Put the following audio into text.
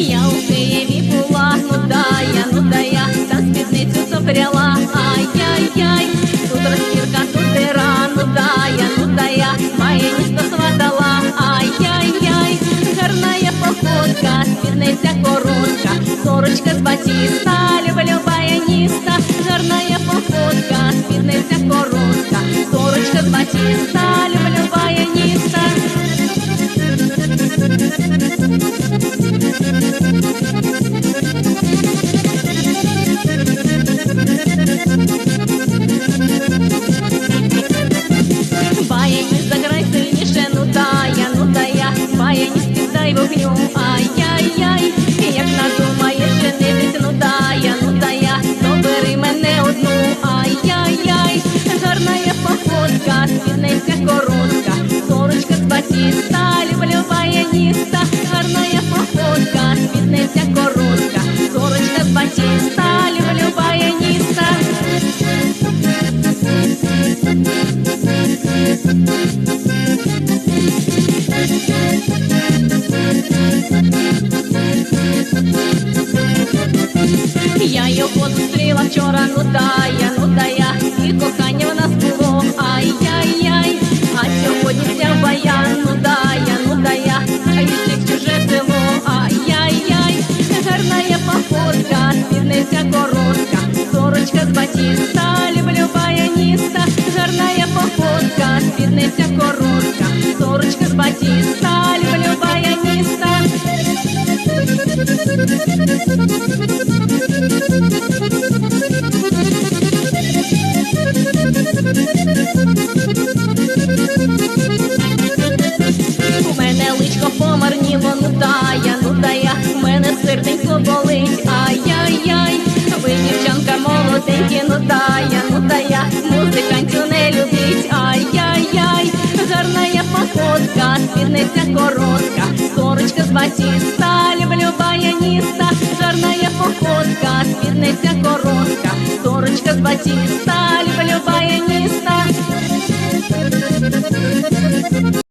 Я у Києві була, ну да я, ну да я, там спідницю сопряла, ай-яй-яй, тут розпірка, тут дира, ну да я, ну да я, має ніхто сватала, ай-яй-яй, гарна я походка, спідниця коротка, сорочка з батіста, люблю баяніста, гарна я походка, спідниця коротка, сорочка з батіста, вогню, ай-яй-яй, як надумаєш женитись, ну да я, ну да я, то бери мене одну, ай-яй-яй, гарна я походка, спідниця коротка, сорочка з батіста, люблю баяніста, Я його зустріла вчора, ну да я, ну да я, і кохання в нас було, ай-яй-яй, а сьогодні взяв баян, ну да я, ну да я, а втік в чуже село, ай-яй-яй, гарна я походка, спідниця коротка, сорочка з батіста, люблю баяніста, гарна я походка, спідниця коротка, сорочка з батіста, У мене личко помарніло, ну да я, ну да я, у мене серденько болить, ай-яй-яй, ви дівчанка молоденькі, ну да я, ну да я, музикантю не любить, ай-яй-яй, гарна я походка, спідниця коротка, сорочка з батіста, походка, коронка, сорочка з батіста, люблю баяніста.